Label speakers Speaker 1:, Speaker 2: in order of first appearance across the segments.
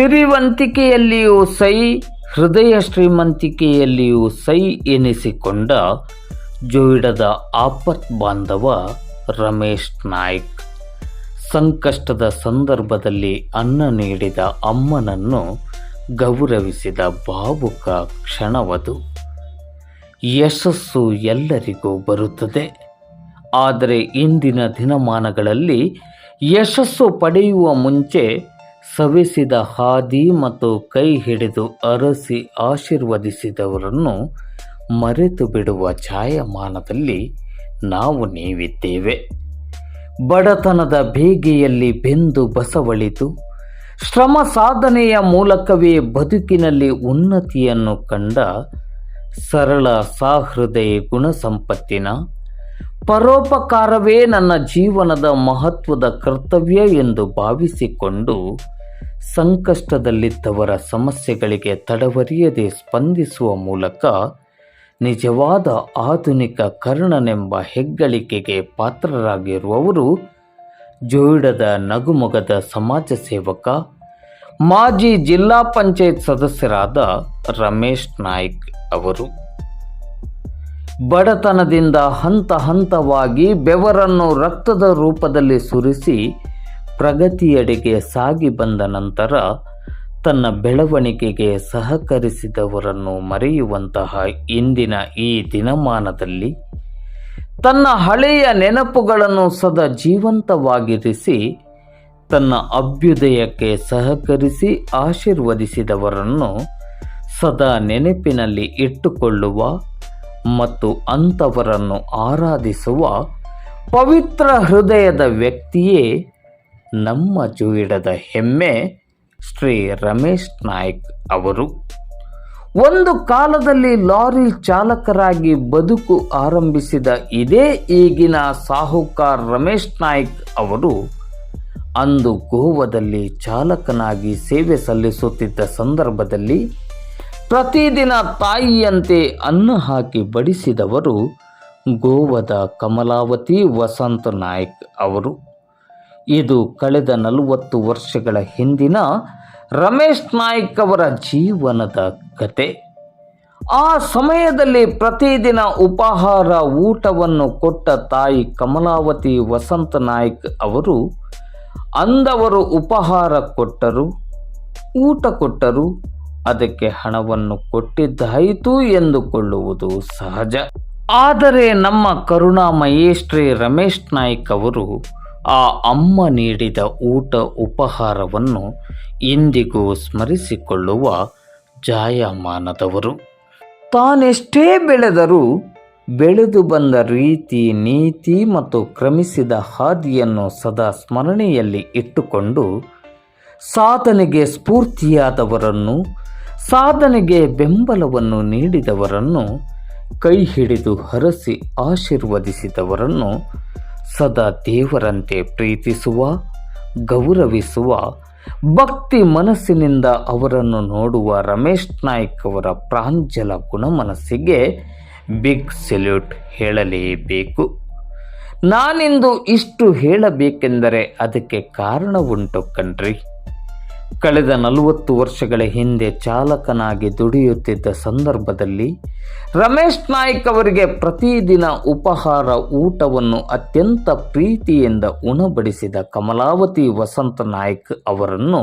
Speaker 1: ಸಿರಿವಂತಿಕೆಯಲ್ಲಿಯೂ ಸೈ, ಹೃದಯ ಶ್ರೀಮಂತಿಕೆಯಲ್ಲಿಯೂ ಸೈ ಎನಿಸಿಕೊಂಡ ಜೋಯಿಡದ ಆಪತ್ ಬಾಂಧವ ರಮೇಶ್ ನಾಯ್ಕ್. ಸಂಕಷ್ಟದ ಸಂದರ್ಭದಲ್ಲಿ ಅನ್ನ ನೀಡಿದ ಅಮ್ಮನನ್ನು ಗೌರವಿಸಿದ ಭಾವುಕ ಕ್ಷಣವದು. ಯಶಸ್ಸು ಎಲ್ಲರಿಗೂ ಬರುತ್ತದೆ. ಆದರೆ ಇಂದಿನ ದಿನಮಾನಗಳಲ್ಲಿ ಯಶಸ್ಸು ಪಡೆಯುವ ಮುಂಚೆ ಸವೆಸಿದ ಹಾದಿ ಮತ್ತು ಕೈ ಹಿಡಿದು ಅರಸಿ ಆಶೀರ್ವದಿಸಿದವರನ್ನು ಮರೆತು ಬಿಡುವ ಛಾಯಮಾನದಲ್ಲಿ ನಾವು ನೀವಿದ್ದೇವೆ. ಬಡತನದ ಬೇಗೆಯಲ್ಲಿ ಬೆಂದು ಬಸವಳಿತು. ಶ್ರಮ ಸಾಧನೆಯ ಮೂಲಕವೇ ಬದುಕಿನಲ್ಲಿ ಉನ್ನತಿಯನ್ನು ಕಂಡ ಸರಳ ಸಹೃದಯ ಗುಣಸಂಪತ್ತಿನ ಪರೋಪಕಾರವೇ ನನ್ನ ಜೀವನದ ಮಹತ್ವದ ಕರ್ತವ್ಯ ಎಂದು ಭಾವಿಸಿಕೊಂಡು ಸಂಕಷ್ಟದಲ್ಲಿದ್ದವರ ಸಮಸ್ಯೆಗಳಿಗೆ ತಡವರಿಯದೆ ಸ್ಪಂದಿಸುವ ಮೂಲಕ ನಿಜವಾದ ಆಧುನಿಕ ಕರ್ಣನೆಂಬ ಹೆಗ್ಗಳಿಕೆಗೆ ಪಾತ್ರರಾಗಿರುವವರು ಜೋಯಿಡದ ನಗುಮೊಗದ ಸಮಾಜ ಸೇವಕ, ಮಾಜಿ ಜಿಲ್ಲಾ ಪಂಚಾಯತ್ ಸದಸ್ಯರಾದ ರಮೇಶ್ ನಾಯ್ಕ್ ಅವರು. ಬಡತನದಿಂದ ಹಂತ ಹಂತವಾಗಿ ಬೆವರನ್ನು ರಕ್ತದ ರೂಪದಲ್ಲಿ ಸುರಿಸಿ ಪ್ರಗತಿಯೆಡೆಗೆ ಸಾಗಿ ಬಂದ ನಂತರ ತನ್ನ ಬೆಳವಣಿಗೆಗೆ ಸಹಕರಿಸಿದವರನ್ನು ಮರೆಯುವಂತಹ ಇಂದಿನ ಈ ದಿನಮಾನದಲ್ಲಿ ತನ್ನ ಹಳೆಯ ನೆನಪುಗಳನ್ನು ಸದಾ ಜೀವಂತವಾಗಿರಿಸಿ, ತನ್ನ ಅಭ್ಯುದಯಕ್ಕೆ ಸಹಕರಿಸಿ ಆಶೀರ್ವದಿಸಿದವರನ್ನು ಸದಾ ನೆನಪಿನಲ್ಲಿ ಇಟ್ಟುಕೊಳ್ಳುವ ಮತ್ತು ಅಂಥವರನ್ನು ಆರಾಧಿಸುವ ಪವಿತ್ರ ಹೃದಯದ ವ್ಯಕ್ತಿಯೇ ನಮ್ಮ ಜೋಯಿಡದ ಹೆಮ್ಮೆ ಶ್ರೀ ರಮೇಶ್ ನಾಯ್ಕ್ ಅವರು. ಒಂದು ಕಾಲದಲ್ಲಿ ಲಾರಿ ಚಾಲಕರಾಗಿ ಬದುಕು ಆರಂಭಿಸಿದ ಇದೇ ಈಗಿನ ಸಾಹುಕಾರ್ ರಮೇಶ್ ನಾಯ್ಕ್ ಅವರು ಅಂದು ಗೋವದಲ್ಲಿ ಚಾಲಕನಾಗಿ ಸೇವೆ ಸಲ್ಲಿಸುತ್ತಿದ್ದ ಸಂದರ್ಭದಲ್ಲಿ ಪ್ರತಿದಿನ ತಾಯಿಯಂತೆ ಅನ್ನ ಹಾಕಿ ಬಡಿಸಿದವರು ಗೋವದ ಕಮಲಾವತಿ ವಸಂತ ನಾಯ್ಕ್ ಅವರು. ಇದು ಕಳೆದ ನಲವತ್ತು ವರ್ಷಗಳ ಹಿಂದಿನ ರಮೇಶ್ ನಾಯ್ಕ್ ಅವರ ಜೀವನದ ಕತೆ. ಆ ಸಮಯದಲ್ಲಿ ಪ್ರತಿದಿನ ಉಪಹಾರ, ಊಟವನ್ನು ಕೊಟ್ಟ ತಾಯಿ ಕಮಲಾವತಿ ವಸಂತ ನಾಯ್ಕ್ ಅವರು ಅಂದವರು ಉಪಹಾರ ಕೊಟ್ಟರು, ಊಟ ಕೊಟ್ಟರು, ಅದಕ್ಕೆ ಹಣವನ್ನು ಕೊಟ್ಟಿದ್ದಾಯಿತು ಎಂದುಕೊಳ್ಳುವುದು ಸಹಜ. ಆದರೆ ನಮ್ಮ ಕರುಣಾಮಯಿ ಶ್ರೀ ರಮೇಶ್ ನಾಯ್ಕ್ ಅವರು ಆ ಅಮ್ಮ ನೀಡಿದ ಊಟ ಉಪಹಾರವನ್ನು ಇಂದಿಗೂ ಸ್ಮರಿಸಿಕೊಳ್ಳುವ ಜಾಯಮಾನದವರು. ತಾನೆಷ್ಟೇ ಬೆಳೆದರೂ ಬೆಳೆದು ಬಂದ ರೀತಿ, ನೀತಿ ಮತ್ತು ಕ್ರಮಿಸಿದ ಹಾದಿಯನ್ನು ಸದಾ ಸ್ಮರಣೆಯಲ್ಲಿ ಇಟ್ಟುಕೊಂಡು ಸಾಧನೆಗೆ ಸ್ಫೂರ್ತಿಯಾದವರನ್ನು, ಸಾಧನೆಗೆ ಬೆಂಬಲವನ್ನು ನೀಡಿದವರನ್ನು ಕೈ ಹಿಡಿದು ಹರಸಿ ಆಶೀರ್ವದಿಸಿದವರನ್ನು ಸದಾ ದೇವರಂತೆ ಪ್ರೀತಿಸುವ, ಗೌರವಿಸುವ, ಭಕ್ತಿ ಮನಸ್ಸಿನಿಂದ ಅವರನ್ನು ನೋಡುವ ರಮೇಶ್ ನಾಯ್ಕ್ ಅವರ ಪ್ರಾಂಜಲ ಗುಣಮನಸ್ಸಿಗೆ ಬಿಗ್ ಸೆಲ್ಯೂಟ್ ಹೇಳಲೇಬೇಕು. ನಾನಿಂದು ಇಷ್ಟು ಹೇಳಬೇಕೆಂದರೆ ಅದಕ್ಕೆ ಕಾರಣ ಉಂಟು ಕಣ್ರಿ. ಕಳೆದ ನಲವತ್ತು ವರ್ಷಗಳ ಹಿಂದೆ ಚಾಲಕನಾಗಿ ದುಡಿಯುತ್ತಿದ್ದ ಸಂದರ್ಭದಲ್ಲಿ ರಮೇಶ್ ನಾಯ್ಕ್ ಅವರಿಗೆ ಪ್ರತಿದಿನ ಉಪಹಾರ, ಊಟವನ್ನು ಅತ್ಯಂತ ಪ್ರೀತಿಯಿಂದ ಉಣಬಡಿಸಿದ ಕಮಲಾವತಿ ವಸಂತ ನಾಯ್ಕ್ ಅವರನ್ನು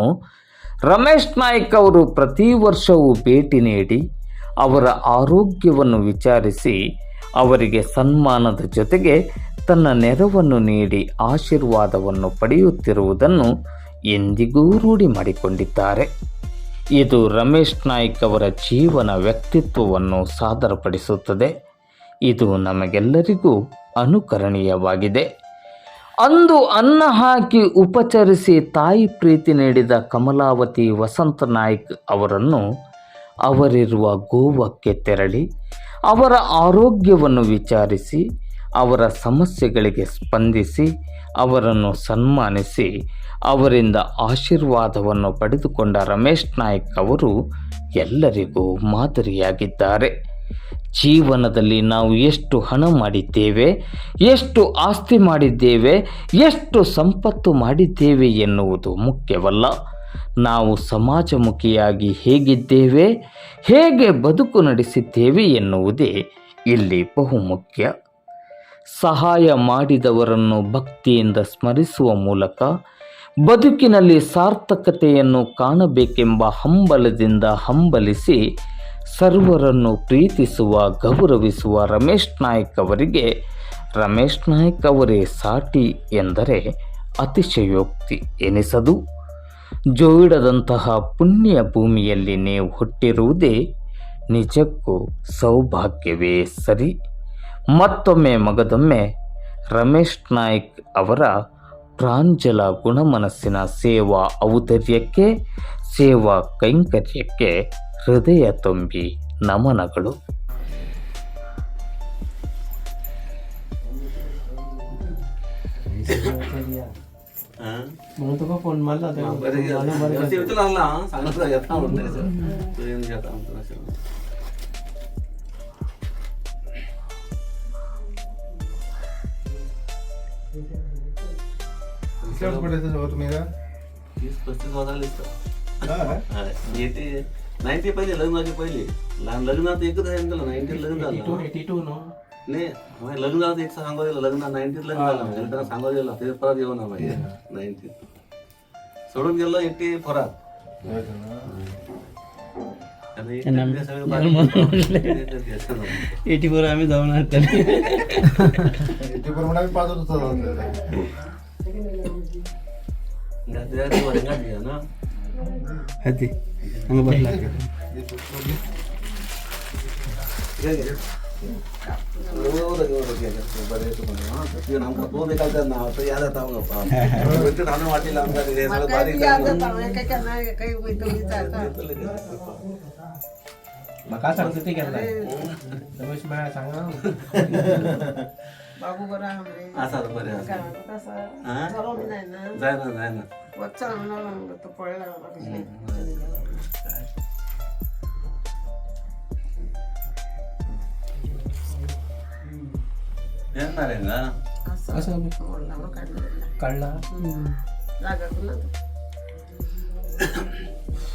Speaker 1: ರಮೇಶ್ ನಾಯ್ಕ್ ಅವರು ಪ್ರತಿ ವರ್ಷವೂ ಭೇಟಿ ನೀಡಿ ಅವರ ಆರೋಗ್ಯವನ್ನು ವಿಚಾರಿಸಿ ಅವರಿಗೆ ಸನ್ಮಾನದ ಜೊತೆಗೆ ತನ್ನ ನೆರವನ್ನು ನೀಡಿ ಆಶೀರ್ವಾದವನ್ನು ಪಡೆಯುತ್ತಿರುವುದನ್ನು ಎಂದಿಗೂ ರೂಢಿ ಮಾಡಿಕೊಂಡಿದ್ದಾರೆ ಇದು ರಮೇಶ್ ನಾಯ್ಕ್ ಅವರ ಜೀವನ ವ್ಯಕ್ತಿತ್ವವನ್ನು ಸಾದರಪಡಿಸುತ್ತದೆ. ಇದು ನಮಗೆಲ್ಲರಿಗೂ ಅನುಕರಣೀಯವಾಗಿದೆ. ಅಂದು ಅನ್ನ ಹಾಕಿ ಉಪಚರಿಸಿ ತಾಯಿ ಪ್ರೀತಿ ನೀಡಿದ ಕಮಲಾವತಿ ವಸಂತ ನಾಯ್ಕ್ ಅವರನ್ನು ಅವರಿರುವ ಗೋವಕ್ಕೆ ತೆರಳಿ, ಅವರ ಆರೋಗ್ಯವನ್ನು ವಿಚಾರಿಸಿ, ಅವರ ಸಮಸ್ಯೆಗಳಿಗೆ ಸ್ಪಂದಿಸಿ, ಅವರನ್ನು ಸನ್ಮಾನಿಸಿ ಅವರಿಂದ ಆಶೀರ್ವಾದವನ್ನು ಪಡೆದುಕೊಂಡ ರಮೇಶ್ ನಾಯ್ಕ್ ಅವರು ಎಲ್ಲರಿಗೂ ಮಾದರಿಯಾಗಿದ್ದಾರೆ. ಜೀವನದಲ್ಲಿ ನಾವು ಎಷ್ಟು ಹಣ ಮಾಡಿದ್ದೇವೆ, ಎಷ್ಟು ಆಸ್ತಿ ಮಾಡಿದ್ದೇವೆ, ಎಷ್ಟು ಸಂಪತ್ತು ಮಾಡಿದ್ದೇವೆ ಎನ್ನುವುದು ಮುಖ್ಯವಲ್ಲ. ನಾವು ಸಮಾಜಮುಖಿಯಾಗಿ ಹೇಗಿದ್ದೇವೆ, ಹೇಗೆ ಬದುಕು ನಡೆಸಿದ್ದೇವೆ ಎನ್ನುವುದೇ ಇಲ್ಲಿ ಬಹುಮುಖ್ಯ. ಸಹಾಯ ಮಾಡಿದವರನ್ನು ಭಕ್ತಿಯಿಂದ ಸ್ಮರಿಸುವ ಮೂಲಕ ಬದುಕಿನಲ್ಲಿ ಸಾರ್ಥಕತೆಯನ್ನು ಕಾಣಬೇಕೆಂಬ ಹಂಬಲದಿಂದ ಹಂಬಲಿಸಿ ಸರ್ವರನ್ನು ಪ್ರೀತಿಸುವ, ಗೌರವಿಸುವ ರಮೇಶ್ ನಾಯ್ಕ್ ಅವರಿಗೆ, ರಮೇಶ್ ನಾಯ್ಕ್ ಅವರೇ ಸಾಟಿ ಎಂದರೆ ಅತಿಶಯೋಕ್ತಿ ಎನಿಸದು. ಜೋಯಿಡದಂತಹ ಪುಣ್ಯ ಭೂಮಿಯಲ್ಲಿ ನೀವು ಹುಟ್ಟಿರುವುದೇ ನಿಜಕ್ಕೂ ಸೌಭಾಗ್ಯವೇ ಸರಿ. ಮತ್ತೊಮ್ಮೆ ಮಗದೊಮ್ಮೆ ರಮೇಶ್ ನಾಯ್ಕ್ ಅವರ ಪ್ರಾಂಜಲ ಗುಣಮನಸ್ಸಿನ ಸೇವಾ ಔದರ್ಯಕ್ಕೆ ಸೇವಾ ಕೈಂಕರ್ಯಕ್ಕೆ ಹೃದಯ ತುಂಬಿ ನಮನಗಳು.
Speaker 2: ಫೋನ್ वर्ष पडायचं जवळ तुम्ही का?
Speaker 3: तीस पस्तीस दिसतं.
Speaker 2: हा.
Speaker 3: हा, येते नाईन्टी पहिले लग्न माझे पहिले लहान लग्नात एकच आहे ना नाईन्टीत लग्न
Speaker 4: 82
Speaker 3: झालं
Speaker 4: 82 नो
Speaker 3: नाही आम्ही लग्न झालं एक सांगू दिलं लग्न नाईन्टीत लग्न झालं म्हणजे त्यांना सांगू दिलं ते परत येऊ ना पाहिजे नाईन्टीत सोडून गेलो एकटी फरात आणि इकडे सगळे बाकी-
Speaker 4: एटी फोर आम्ही जाऊन आलो
Speaker 2: इथे पण म्हणा आम्ही पाच वर्ष चालवतो.
Speaker 3: गाडी- गाडी वर गाडी आहे ना
Speaker 4: हती ಹತ್ತಿ. ಹಂಗೆ ಬರ್ಲಾಕ ನಾನು ಮಾಡಿಲ್ಲ ಮಕಾಸ
Speaker 5: बाबू बरा
Speaker 3: असा बरे जाय ना जाय ना.
Speaker 5: वच्चा तो पळला
Speaker 3: येणार आहे ना?
Speaker 5: असं. काढला. लागायचं ना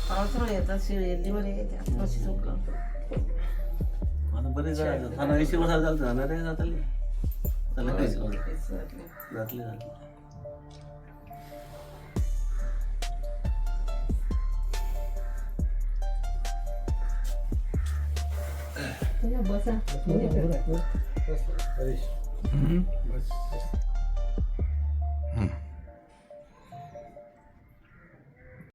Speaker 5: पावसाळा येतात शिळेमध्ये येते
Speaker 3: बरे जायचं एशी वर्षा झालं जाणार जाताली Talaga yun. Exactly.
Speaker 5: Exactly. Exactly.
Speaker 3: Ano, bosa?
Speaker 5: Bosa.
Speaker 4: Bosa. Bosa. Bosa. Bosa.